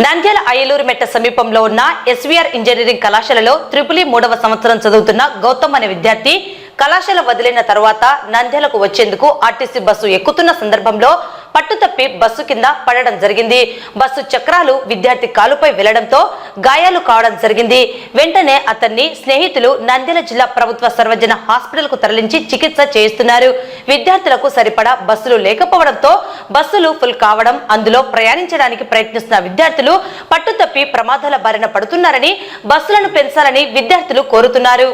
నంద్యాల అయ్యలూరు మెట్ట సమీపంలో ఉన్న ఎస్వీఆర్ ఇంజనీరింగ్ కళాశాలలో త్రిపులి మూడవ సంవత్సరం చదువుతున్న గౌతమ్ అనే విద్యార్థి కళాశాల వదిలిన తర్వాత నంద్యాలకు వచ్చేందుకు ఆర్టీసీ బస్సు ఎక్కుతున్న సందర్భంలో పట్టుతప్పి బస్సు కింద పడడం జరిగింది. బస్సు చక్రాలు విద్యార్థి కాలుపై వెళ్ళడంతో గాయాలు కావడం జరిగింది. వెంటనే అతన్ని స్నేహితులు నంద్యాల జిల్లా ప్రభుత్వ సర్వజన హాస్పిటల్కు తరలించి చికిత్స చేయిస్తున్నారు. విద్యార్థులకు సరిపడా బస్సులు లేకపోవడంతో బస్సులు ఫుల్ కావడం అందులో ప్రయాణించడానికి ప్రయత్నిస్తున్న విద్యార్థులు పట్టుతప్పి ప్రమాదాల బారిన పడుతున్నారని బస్సులను పెంచాలని విద్యార్థులు కోరుతున్నారు.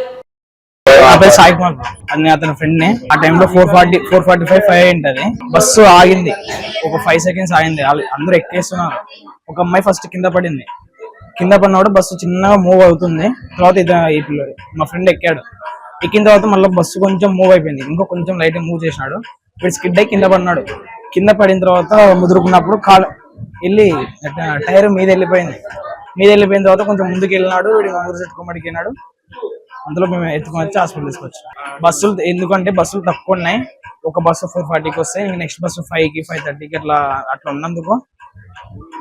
పేరు సాయి కుమార్ అని అతని ఫ్రెండ్ని. ఆ టైంలో four forty four forty five five ఉంటది బస్సు ఆగింది. ఒక ఫైవ్ సెకండ్స్ ఆగింది. వాళ్ళు- అందరూ ఎక్కేస్తున్నారు. ఒక అమ్మాయి ఫస్ట్ కింద పడింది. కింద పడినప్పుడు బస్సు చిన్నగా మూవ్ అవుతుంది. తర్వాత ఈ పిల్లడు. మా ఫ్రెండ్ ఎక్కాడు. ఎక్కిన తర్వాత మళ్ళీ బస్సు కొంచెం మూవ్ అయిపోయింది. ఇంకో కొంచెం లైట్ మూవ్ చేసినాడు. ఇప్పుడు స్కిడ్ అయి కింద పడినాడు. కింద పడిన తర్వాత ముదురుకున్నప్పుడు కాలు వెళ్ళి టైర్ మీద వెళ్ళిపోయింది. మీద వెళ్ళిపోయిన తర్వాత కొంచెం ముందుకు వెళ్ళినాడు వీడు ఊరు చెట్టుకోమడికి వెళ్ళినాడు అందులో మేము ఎత్తుకొని వచ్చి హాస్పిటల్ తీసుకొచ్చాం. బస్సులు ఎందుకంటే బస్సులు తక్కువ ఉన్నాయి. ఒక బస్సు ఫోర్ ఫార్టీకి వస్తే ఇంక నెక్స్ట్ బస్సు ఫైవ్కి ఫైవ్ థర్టీకి అట్లా అట్లా ఉన్నందుకు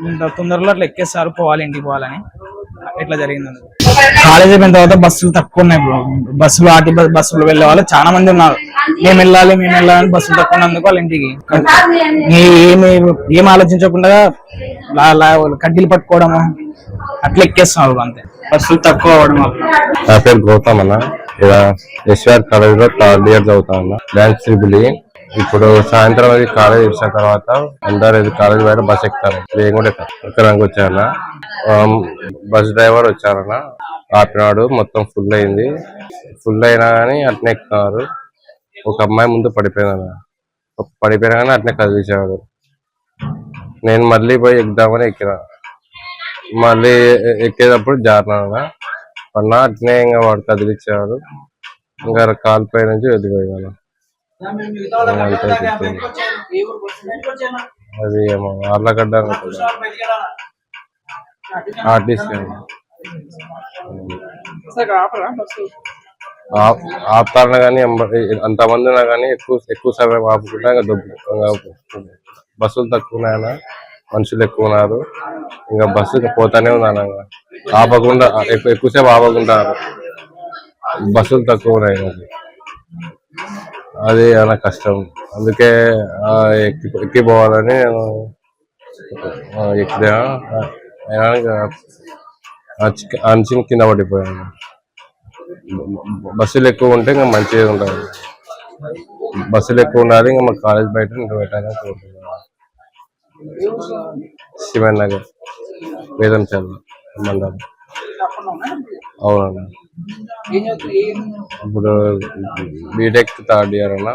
ఇంత తొందరలో అట్లా ఎక్కేసారు పోవాలి ఇంటికి పోవాలని. ఇట్లా జరిగింది కాలేజ్ అయిపోయిన తర్వాత బస్సులు తక్కువ ఉన్నాయి బ్రో. బస్సులు ఆటి బస్సులు వెళ్ళే వాళ్ళు చాలా మంది ఉన్నారు. మేము వెళ్ళాలి మేము వెళ్ళాలని బస్సులు తక్కువ వాళ్ళ ఇంటికి. ఏ- ఏమి ఏం ఆలోచించకుండా కడ్డీలు పట్టుకోవడము అట్లా ఎక్కేస్తున్నారు అంతే. బస్సులు తక్కువ అవడం వల్ల. నా పేరు గౌతమ్ అన్న. ఎస్ఆర్ కాలేజ్లో థర్డ్ ఇయర్ చదువుతా ఉన్నా. డాన్స్ ట్రిపుల్ ఇప్పుడు సాయంత్రం అది కాలేజ్ ఇచ్చిన తర్వాత అందరు ఇది కాలేజ్ బయట బస్ ఎక్కుతారు. నేను కూడా. ఎక్కడానికి వచ్చాన? Bus driver వచ్చారన్న. ఆపినాడు మొత్తం ఫుల్ అయింది. ఫుల్ అయినా కానీ అట్నే ఎక్కుతున్నారు ఒక అమ్మాయి ముందు పడిపోయిందన్న పడిపోయినా కానీ అట్నే కదిలించాడు నేను మళ్ళీ పోయి ఎక్కుదామని ఎక్కిన. మళ్ళీ ఎక్కేటప్పుడు జారినా. పన్నా అట్నే ఇంకా వాడు కదిలిచ్చేవాడు. ఇంకా కాలుపై నుంచి వెళ్ళిపోయాను అది ఏమో ఆర్లగడ్డ ఆర్టిస్ట్ ఆర్టీసీ ఆపుతారన కానీ అంతమంది ఉన్నా కానీ ఎక్కువ ఎక్కువ సమయం ఆపుకుంటా ఇంకా దొబ్బు బస్సులు తక్కువ ఉన్నాయన్నా మనుషులు ఎక్కువ ఉన్నారు. ఇంకా బస్సు పోతానే ఉన్నాను ఇంకా. ఆపకుండా ఎక్కువ ఎక్కువసేపు ఆపకుంటారు బస్సులు తక్కువ ఉన్నాయి అది అలా కష్టం. అందుకే ఎక్కి ఎక్కిపోవాలని నేను ఆ, అయినా ఇంకా కింద పడిపోయాను. బస్సులు ఎక్కువ ఉంటే ఇంకా మంచిగా ఉంటుంది. బస్సులు ఎక్కువ ఉండాలి ఇంకా మా కాలేజ్ బయట ఇంకా పెట్టాలని కోరుకుంటున్నాను. శివన్ నగర్ వేదం చదువు మండలం. అవునన్నా. ఇప్పుడు బీటెక్ థర్డ్ ఇయర్ అన్న.